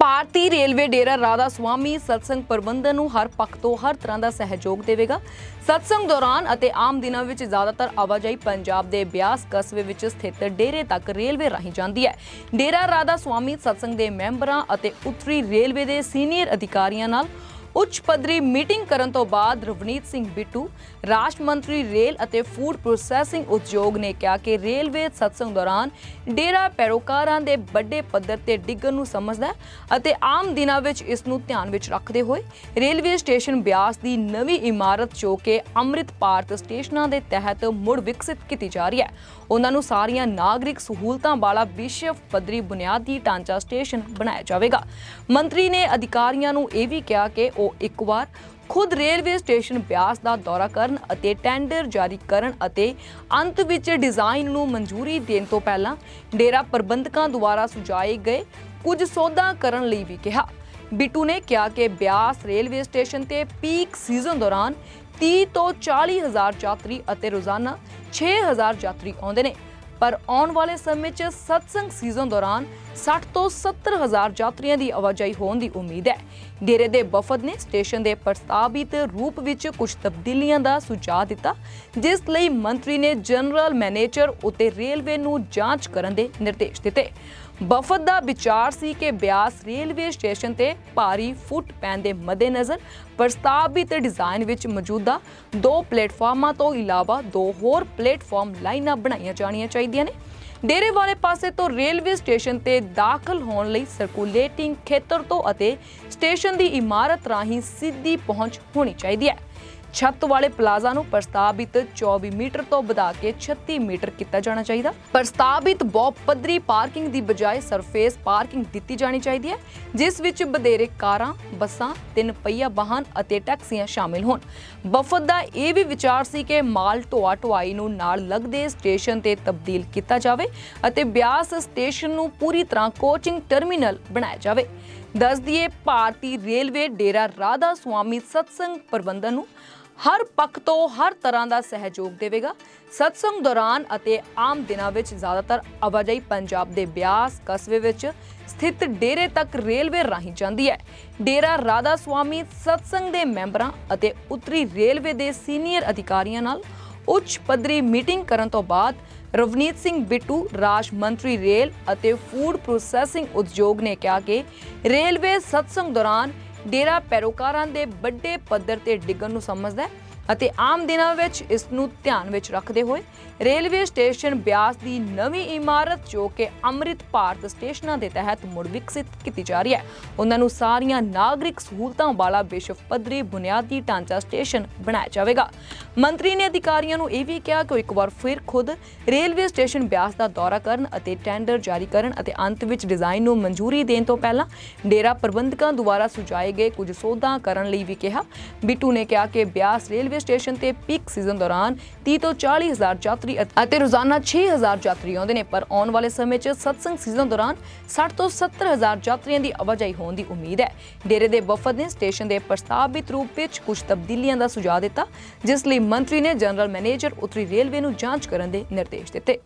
ਭਾਰਤੀ railway ਡੇਰਾ ਰਾਧਾ ਸੁਆਮੀ ਸਤਸੰਗ ਪ੍ਰਬੰਧਨ ਨੂੰ ਹਰ ਪੱਖ ਤੋਂ ਹਰ ਤਰ੍ਹਾਂ ਦਾ ਸਹਿਯੋਗ ਦੇਵੇਗਾ। ਸਤਸੰਗ ਦੌਰਾਨ ਅਤੇ ਆਮ ਦਿਨਾਂ ਵਿੱਚ ਜ਼ਿਆਦਾਤਰ ਆਵਾਜਾਈ ਪੰਜਾਬ ਦੇ ਬਿਆਸ ਕਸਬੇ ਵਿੱਚ ਸਥਿਤ ਡੇਰੇ ਤੱਕ ਰੇਲਵੇ ਰਾਹੀਂ ਜਾਂਦੀ ਹੈ। ਡੇਰਾ ਰਾਧਾ ਸੁਆਮੀ ਸਤਸੰਗ ਦੇ ਮੈਂਬਰਾਂ ਅਤੇ ਉੱਤਰੀ ਰੇਲਵੇ ਦੇ ਸੀਨੀਅਰ ਅਧਿਕਾਰੀਆਂ ਨਾਲ ਉੱਚ ਪੱਧਰੀ ਮੀਟਿੰਗ ਕਰਨ ਤੋਂ ਬਾਅਦ ਰਵਨੀਤ ਸਿੰਘ ਬਿੱਟੂ, ਰਾਸ਼ਟਰ ਮੰਤਰੀ ਰੇਲ ਅਤੇ ਫੂਡ ਪ੍ਰੋਸੈਸਿੰਗ ਉਦਯੋਗ ਨੇ ਕਿਹਾ ਕਿ ਰੇਲਵੇ ਸਤਸੰਗ ਦੌਰਾਨ ਡੇਰਾ ਪੈਰੋਕਾਰਾਂ ਦੇ ਵੱਡੇ ਪੱਧਰ ਤੇ ਡਿੱਗਣ ਨੂੰ ਸਮਝਦਾ ਅਤੇ ਆਮ ਦਿਨਾਂ ਵਿੱਚ ਇਸ ਨੂੰ ਧਿਆਨ ਵਿੱਚ ਰੱਖਦੇ ਹੋਏ ਰੇਲਵੇ ਸਟੇਸ਼ਨ ਬਿਆਸ ਦੀ ਨਵੀਂ ਇਮਾਰਤ ਜੋ ਕਿ ਅੰਮ੍ਰਿਤ ਭਾਰਤ ਸਟੇਸ਼ਨਾਂ ਦੇ ਤਹਿਤ ਮੁੜ ਵਿਕਸਿਤ ਕੀਤੀ ਜਾ ਰਹੀ ਹੈ। ਉਹਨਾਂ ਨੂੰ ਸਾਰੀਆਂ ਨਾਗਰਿਕ ਸਹੂਲਤਾਂ ਵਾਲਾ ਵਿਸ਼ਵ ਪੱਧਰੀ ਬੁਨਿਆਦੀ ਢਾਂਚਾ ਸਟੇਸ਼ਨ ਬਣਾਇਆ ਜਾਵੇਗਾ। ਮੰਤਰੀ ਨੇ ਅਧਿਕਾਰੀਆਂ ਨੂੰ ਇਹ ਵੀ ਕਿਹਾ ਕਿ ਉਹ ਇੱਕ ਵਾਰ ਖੁਦ ਰੇਲਵੇ ਸਟੇਸ਼ਨ ਬਿਆਸ ਦਾ ਦੌਰਾ ਕਰਨ ਅਤੇ ਟੈਂਡਰ ਜਾਰੀ ਕਰਨ ਅਤੇ ਅੰਤ ਵਿੱਚ ਡਿਜ਼ਾਈਨ ਨੂੰ ਮਨਜ਼ੂਰੀ ਦੇਣ ਤੋਂ ਪਹਿਲਾਂ ਡੇਰਾ ਪ੍ਰਬੰਧਕਾਂ ਦੁਆਰਾ ਸੁਝਾਏ ਗਏ ਕੁਝ ਸੋਧਾਂ ਕਰਨ ਲਈ ਵੀ ਕਿਹਾ। ਬਿੱਟੂ ਨੇ ਕਿਹਾ ਕਿ ਬਿਆਸ ਰੇਲਵੇ ਸਟੇਸ਼ਨ ਤੇ ਪੀਕ ਸੀਜ਼ਨ ਦੌਰਾਨ 30 ਤੋਂ 40 ਹਜ਼ਾਰ ਯਾਤਰੀ ਅਤੇ ਰੋਜ਼ਾਨਾ 6 ਹਜ਼ਾਰ ਯਾਤਰੀ ਆਉਂਦੇ ਨੇ। ਪਰ ਆਉਣ ਵਾਲੇ ਸਮੇਂ 'ਚ ਸਤਸੰਗ ਸੀਜ਼ਨ ਦੌਰਾਨ 60 ਤੋਂ 70 ਹਜ਼ਾਰ ਯਾਤਰੀਆਂ ਦੀ ਆਵਾਜਾਈ ਹੋਣ ਦੀ ਉਮੀਦ ਹੈ। ਡੇਰੇ ਦੇ ਵਫਦ ਨੇ ਸਟੇਸ਼ਨ ਦੇ ਪ੍ਰਸਤਾਵਿਤ ਰੂਪ ਵਿੱਚ ਕੁਝ ਤਬਦੀਲੀਆਂ ਦਾ ਸੁਝਾਅ ਦਿੱਤਾ, ਜਿਸ ਲਈ ਮੰਤਰੀ ਨੇ ਜਨਰਲ ਮੈਨੇਜਰ ਉਤੇ ਰੇਲਵੇ ਨੂੰ ਜਾਂਚ ਕਰਨ ਦੇ ਨਿਰਦੇਸ਼ ਦਿੱਤੇ। ਵਫਦ ਦਾ ਵਿਚਾਰ ਸੀ ਕਿ ਬਿਆਸ ਰੇਲਵੇ ਸਟੇਸ਼ਨ ਤੇ ਭਾਰੀ ਫੁੱਟ ਪੈਣ ਦੇ ਮੱਦੇਨਜ਼ਰ ਪ੍ਰਸਤਾਵਿਤ ਡਿਜ਼ਾਈਨ ਵਿੱਚ ਮੌਜੂਦਾ ਦੋ ਪਲੇਟਫਾਰਮਾਂ ਤੋਂ ਇਲਾਵਾ ਦੋ ਹੋਰ ਪਲੇਟਫਾਰਮ ਲਾਈਨਾਂ ਬਣਾਈਆਂ ਜਾਣੀਆਂ ਚਾਹੀਦੀਆਂ ਨੇ। ਡੇਰੇ ਵਾਲੇ ਪਾਸੇ ਤੋਂ ਰੇਲਵੇ ਸਟੇਸ਼ਨ ਤੇ ਦਾਖਲ ਹੋਣ ਲਈ ਸਰਕੂਲੇਟਿੰਗ ਖੇਤਰ ਤੋਂ ਅਤੇ ਸਟੇਸ਼ਨ ਦੀ ਇਮਾਰਤ ਰਾਹੀਂ ਸਿੱਧੀ ਪਹੁੰਚ ਹੋਣੀ ਚਾਹੀਦੀ ਹੈ। ਛੱਤ ਵਾਲੇ ਪਲਾਜ਼ਾ ਨੂੰ ਪ੍ਰਸਤਾਵਿਤ 24 ਮੀਟਰ ਤੋਂ ਵਧਾ ਕੇ 36 ਮੀਟਰ ਕੀਤਾ ਜਾਣਾ ਚਾਹੀਦਾ। ਪ੍ਰਸਤਾਵਿਤ ਬਹੁ ਪੱਧਰੀ ਪਾਰਕਿੰਗ ਦੀ ਬਜਾਏ ਸਰਫੇਸ ਪਾਰਕਿੰਗ ਦਿੱਤੀ ਜਾਣੀ ਚਾਹੀਦੀ ਹੈ, ਜਿਸ ਵਿੱਚ ਵਧੇਰੇ ਕਾਰਾਂ, ਬੱਸਾਂ, ਤਿੰਨ ਪਹੀਆ ਵਾਹਨ ਅਤੇ ਟੈਕਸੀਆਂ ਸ਼ਾਮਿਲ ਹੋਣ। ਵਫਦ ਦਾ ਇਹ ਵੀ ਵਿਚਾਰ ਸੀ ਕਿ ਮਾਲ ਢੋਆ ਢੁਆਈ ਨੂੰ ਨਾਲ ਲੱਗਦੇ ਸਟੇਸ਼ਨ ਤੇ ਤਬਦੀਲ ਕੀਤਾ ਜਾਵੇ ਅਤੇ ਬਿਆਸ ਸਟੇਸ਼ਨ ਨੂੰ ਪੂਰੀ ਤਰ੍ਹਾਂ ਕੋਚਿੰਗ ਟਰਮੀਨਲ ਬਣਾਇਆ ਜਾਵੇ। ਦੱਸ ਦਈਏ, ਭਾਰਤੀ ਰੇਲਵੇ ਡੇਰਾ ਰਾਧਾ ਸੁਆਮੀ ਸਤਸੰਗ ਪ੍ਰਬੰਧਨ ਨੂੰ ਹਰ ਪੱਖ ਤੋਂ ਹਰ ਤਰ੍ਹਾਂ ਦਾ ਸਹਿਯੋਗ ਦੇਵੇਗਾ। ਸਤਸੰਗ ਦੌਰਾਨ ਅਤੇ ਆਮ ਦਿਨਾਂ ਵਿੱਚ ਜ਼ਿਆਦਾਤਰ ਆਵਾਜਾਈ ਪੰਜਾਬ ਦੇ ਬਿਆਸ ਕਸਬੇ ਵਿੱਚ ਸਥਿਤ ਡੇਰੇ ਤੱਕ ਰੇਲਵੇ ਰਾਹੀਂ ਜਾਂਦੀ ਹੈ। ਡੇਰਾ ਰਾਧਾ ਸੁਆਮੀ ਸਤਸੰਗ ਦੇ ਮੈਂਬਰਾਂ ਅਤੇ ਉੱਤਰੀ ਰੇਲਵੇ ਦੇ ਸੀਨੀਅਰ ਅਧਿਕਾਰੀਆਂ ਨਾਲ ਉੱਚ ਪੱਧਰੀ ਮੀਟਿੰਗ ਕਰਨ ਤੋਂ ਬਾਅਦ ਰਵਨੀਤ ਸਿੰਘ ਬਿੱਟੂ, ਰਾਜ ਮੰਤਰੀ ਰੇਲ ਅਤੇ ਫੂਡ ਪ੍ਰੋਸੈਸਿੰਗ ਉਦਯੋਗ ਨੇ ਕਿਹਾ ਕਿ ਰੇਲਵੇ ਸਤਸੰਗ ਦੌਰਾਨ ਡੇਰਾ ਪੈਰੋਕਾਰਾਂ ਦੇ ਵੱਡੇ ਪੱਧਰ ਤੇ ਡਿੱਗਣ ਨੂੰ ਸਮਝਦਾ ਹੈ। ਅਤੇ ਆਮ ਦਿਨਾਂ ਵਿੱਚ ਇਸ ਨੂੰ ਧਿਆਨ ਵਿੱਚ ਰੱਖਦੇ ਹੋਏ ਰੇਲਵੇ ਸਟੇਸ਼ਨ ਬਿਆਸ ਦੀ ਨਵੀਂ ਇਮਾਰਤ ਜੋ ਕਿ ਅੰਮ੍ਰਿਤ ਭਾਰਤ ਸਟੇਸ਼ਨਾਂ ਦੇ ਤਹਿਤ ਮੁੜ ਵਿਕਸਿਤ ਕੀਤੀ ਜਾ ਰਹੀ ਹੈ। ਉਹਨਾਂ ਨੂੰ ਸਾਰੀਆਂ ਨਾਗਰਿਕ ਸਹੂਲਤਾਂ ਵਾਲਾ ਵਿਸ਼ਵ ਪੱਧਰੀ ਬੁਨਿਆਦੀ ਢਾਂਚਾ ਸਟੇਸ਼ਨ ਬਣਾਇਆ ਜਾਵੇਗਾ। ਮੰਤਰੀ ਨੇ ਅਧਿਕਾਰੀਆਂ ਨੂੰ ਇਹ ਵੀ ਕਿਹਾ ਕਿ ਇੱਕ ਵਾਰ ਫਿਰ ਖੁਦ ਰੇਲਵੇ ਸਟੇਸ਼ਨ ਬਿਆਸ ਦਾ ਦੌਰਾ ਕਰਨ ਅਤੇ ਟੈਂਡਰ ਜਾਰੀ ਕਰਨ ਅਤੇ ਅੰਤ ਵਿੱਚ ਡਿਜ਼ਾਈਨ ਨੂੰ ਮਨਜ਼ੂਰੀ ਦੇਣ ਤੋਂ ਪਹਿਲਾਂ ਡੇਰਾ ਪ੍ਰਬੰਧਕਾਂ ਦੁਆਰਾ ਸੁਝਾਏ ਗਏ ਕੁਝ ਸੋਧਾਂ ਕਰਨ ਲਈ ਵੀ ਕਿਹਾ। ਬਿੱਟੂ ਨੇ ਕਿਹਾ ਕਿ ਬਿਆਸ ਰੇਲਵੇ ਸਟੇਸ਼ਨ ਤੇ ਪੀਕ ਸੀਜ਼ਨ ਦੌਰਾਨ 30 ਤੋਂ 40 ਹਜ਼ਾਰ ਯਾਤਰੀ ਅਤੇ- ਰੋਜ਼ਾਨਾ 6 ਹਜ਼ਾਰ ਯਾਤਰੀ ਆਉਂਦੇ ਨੇ, ਪਰ ਆਉਣ ਵਾਲੇ ਸਮੇਂ 'ਚ ਸਤਸੰਗ ਸੀਜ਼ਨ ਦੌਰਾਨ 60 ਤੋਂ 70 ਹਜ਼ਾਰ ਯਾਤਰੀਆਂ ਦੀ ਆਵਾਜਾਈ ਹੋਣ ਦੀ ਉਮੀਦ ਹੈ। ਡੇਰੇ ਦੇ ਵਫਦ ਨੇ ਸਟੇਸ਼ਨ ਦੇ ਪ੍ਰਸਤਾਵਿਤ ਰੂਪ ਵਿੱਚ ਕੁਝ ਤਬਦੀਲੀਆਂ ਦਾ ਸੁਝਾਅ ਦਿੱਤਾ, ਜਿਸ ਲਈ ਮੰਤਰੀ ਨੇ ਜਨਰਲ ਮੈਨੇਜਰ ਉੱਤਰੀ ਰੇਲਵੇ ਨੂੰ ਜਾਂਚ ਕਰਨ ਦੇ ਨਿਰਦੇਸ਼ ਦਿੱਤੇ।